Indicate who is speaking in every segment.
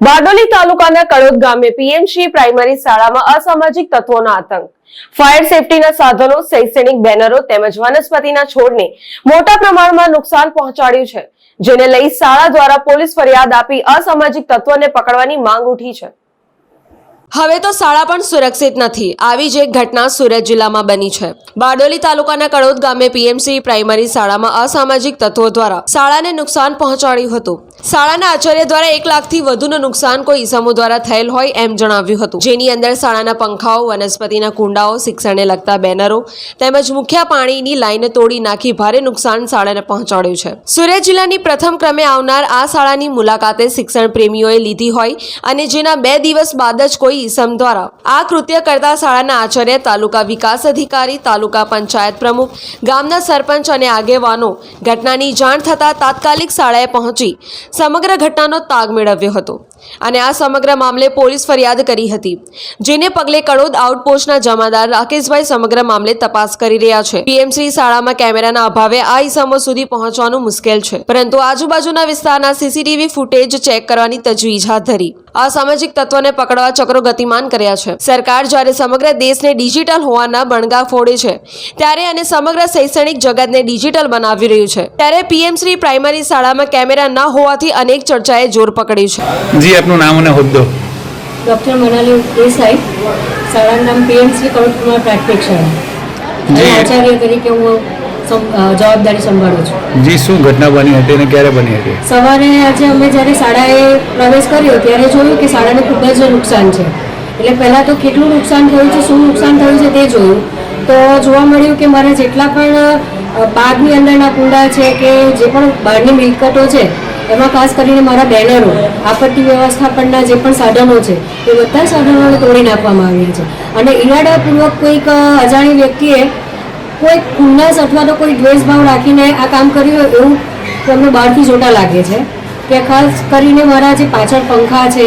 Speaker 1: બારડોલી તાલુકાના કડોદ ગામે PMC primary શાળામાં અસામાજિક તત્વોનો આતંક. ફાયર સેફટીના સાધનો, શૈક્ષણિક બેનરો તેમજ વનસ્પતિના છોડને મોટા પ્રમાણમાં નુકસાન પહોંચાડ્યું છે, જેને લઈ શાળા દ્વારા પોલીસ ફરિયાદ આપી અસામાજિક તત્વોને પકડવાની માંગ ઉઠી છે. હવે તો શાળા પણ સુરક્ષિત નથી. આવી જ એક ઘટના સુરત જિલ્લામાં બની છે. બારડોલી તાલુકાના કડોદ ગામે પીએમસી પ્રાઇમરી શાળામાં અસામાજિક તત્વો દ્વારા શાળાને નુકસાન પહોંચાડ્યું હતું. શાળાના આચાર્ય દ્વારા એક લાખથી વધુનું નુકસાન કોઈ ઈસમો દ્વારા થયેલ હોય એમ જણાવ્યું હતું. જેની અંદર શાળાના પંખાઓ, વનસ્પતિના કુંડાઓ, શિક્ષણને લગતા બેનરો તેમજ મુખ્ય પાણીની લાઈન તોડી નાખી ભારે નુકસાન શાળાને પહોંચાડ્યું છે. સુરત જિલ્લાની પ્રથમ ક્રમે આવનાર આ શાળાની મુલાકાતે શિક્ષણ પ્રેમીઓએ લીધી હોય અને જેના બે દિવસ બાદ જ કોઈ ઈસમ દ્વારા આ કૃત્ય કરતા શાળાના આચાર્ય, તાલુકા વિકાસ અધિકારી, તાલુકા પંચાયત પ્રમુખ, ગામના સરપંચ અને આગેવાનો ઘટનાની જાણ થતાં તાત્કાલિક શાળાએ પહોંચી સમગ્ર ઘટનાનો તાગ મેળવ્યો હતો. અને આ સમગ્ર મામલે પોલીસ ફરિયાદ કરી હતી. જેને પગલે કડોદ આઉટપોસ્ટના જમાદાર રાકેશભાઈ સમગ્ર મામલે તપાસ કરી રહ્યા છે. પીએમસી શાળામાં કેમેરાના અભાવે આ ઇસમો સુધી પહોંચવાનું મુશ્કેલ છે. પરંતુ આજુબાજુના વિસ્તારના સીસીટીવી ફૂટેજ ચેક કરવાની તજવીજ હાથ ધરી. અસામાજિક તત્વોને પકડવા ચક્રો ગતિમાન કર્યા છે. સરકાર જ્યારે સમગ્ર દેશને ડિજિટલ હોવાના બણગા ફોડે છે, ત્યારે અને સમગ્ર શૈક્ષણિક જગતને ડિજિટલ બનાવી રહ્યું છે. ત્યારે પીએમસી પ્રાઇમરી શાળામાં કેમેરા ન હોવાથી અનેક ચર્ચાએ જોર પકડ્યું છે.
Speaker 2: જી આપનું નામ અને હોદ્દો.
Speaker 3: ડોક્ટર મનાલી દેસાઈ શાળાનું નામ પીએમસી કરોડકુમાર પ્રાથમિક શાળા. આચાર્ય તરીકે હું જવાબદારી સંભાળું છું.
Speaker 2: જી શું ઘટના બની હતી અને ક્યારે બની હતી?
Speaker 3: સવારે આજે અમે જ્યારે શાળાએ પ્રવેશ કર્યો ત્યારે જોયું કે શાળાને ખૂબ જ નુકસાન છે. એટલે પહેલાં તો કેટલું નુકસાન થયું છે શું નુકસાન થયું છે તે જોયું. તો જોવા મળ્યું કે મારા જેટલા પણ બાગની અંદરના કુંડા છે કે જે પણ બહારની મિલકતો છે એમાં ખાસ કરીને મારા બેનરો આપત્તિ વ્યવસ્થાપનના જે પણ સાધનો છે એ બધા સાધનોને તોડી નાખવામાં આવ્યા છે. અને ઈરાડાપૂર્વક કોઈક અજાણી વ્યક્તિએ કોઈ ખુલ્લાસ અથવા તો કોઈ દ્વેષભાવ રાખીને આ કામ કર્યું એવું તમને બહારથી જોતા લાગે છે. કે ખાસ કરીને મારા જે પાછળ પંખા છે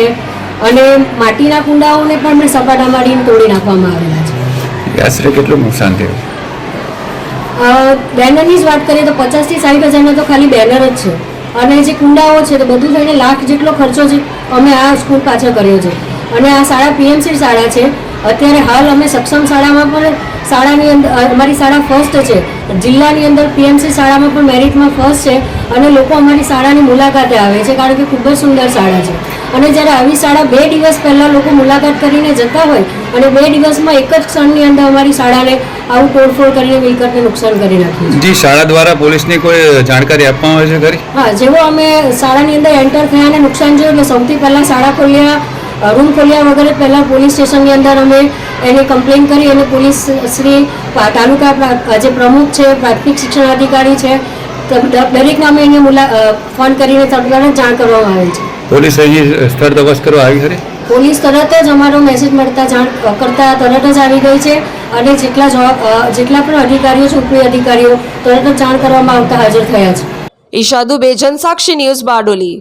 Speaker 3: અને માટીના કુંડાઓને પણ મેં સપાટા મારીને તોડી નાખવામાં આવેલા છે.
Speaker 2: આશરે કેટલું નુકસાન થયું?
Speaker 3: બેનરની જ વાત કરીએ તો પચાસથી સાઠ હજારના તો ખાલી બેનર જ છે. અને જે કુંડાઓ છે તો બધું થઈને લાખ જેટલો ખર્ચો છે અમે આ સ્કૂલ પાછળ કર્યો છે. અને આ શાળા પીએમસી શાળા છે. અત્યારે હાલ અમે સક્ષમ શાળામાં પણ શાળાની અંદર અમારી શાળા ફર્સ્ટ છે. જિલ્લાની અંદર પીએમસી શાળામાં પણ મેરિટમાં ફર્સ્ટ છે. અને લોકો અમારી શાળાની મુલાકાતે આવે છે. કારણ કે ખૂબ જ સુંદર શાળા છે. અને જ્યારે આવી શાળા બે દિવસ પહેલાં લોકો મુલાકાત કરીને જતા હોય અને બે દિવસમાં એક જ ક્ષણની અંદર અમારી શાળાને આવું તોડફોડ કરીને મિલકતને નુકસાન કરી નાખ્યું
Speaker 2: જી શાળા દ્વારા પોલીસને કોઈ જાણકારી આપવામાં આવે છે ખરી?
Speaker 3: હા જેવો અમે શાળાની અંદર એન્ટર થયા અને નુકસાન જોયું એટલે સૌથી પહેલાં શાળા ખોલ્યા રૂમ ખોલ્યા વગર પહેલાં પોલીસ સ્ટેશનની અંદર અમે એની કમ્પ્લેન કરી અને પોલીસ શ્રી તાલુકા જે પ્રમુખ છે પ્રાથમિક શિક્ષણ અધિકારી છે દરેકને અમે એને મુલા ફોન કરીને તરત જાણ કરવામાં આવે છે.
Speaker 2: પોલીસ અહીં સ્થળ તપાસ કરવા આવી ખરી?
Speaker 3: પોલીસ તરત જ અમારો મેસેજ મળતા જાણ કરતા તરત જ આવી ગઈ છે અને જેટલા જવાબ જેટલા પણ અધિકારીઓ ઉપરી અધિકારીઓ તરત જ જાણ કરવામાં આવતા હાજર થયા છે.
Speaker 1: ઈશાદુ બેજન સાક્ષી ન્યૂઝ બારડોલી.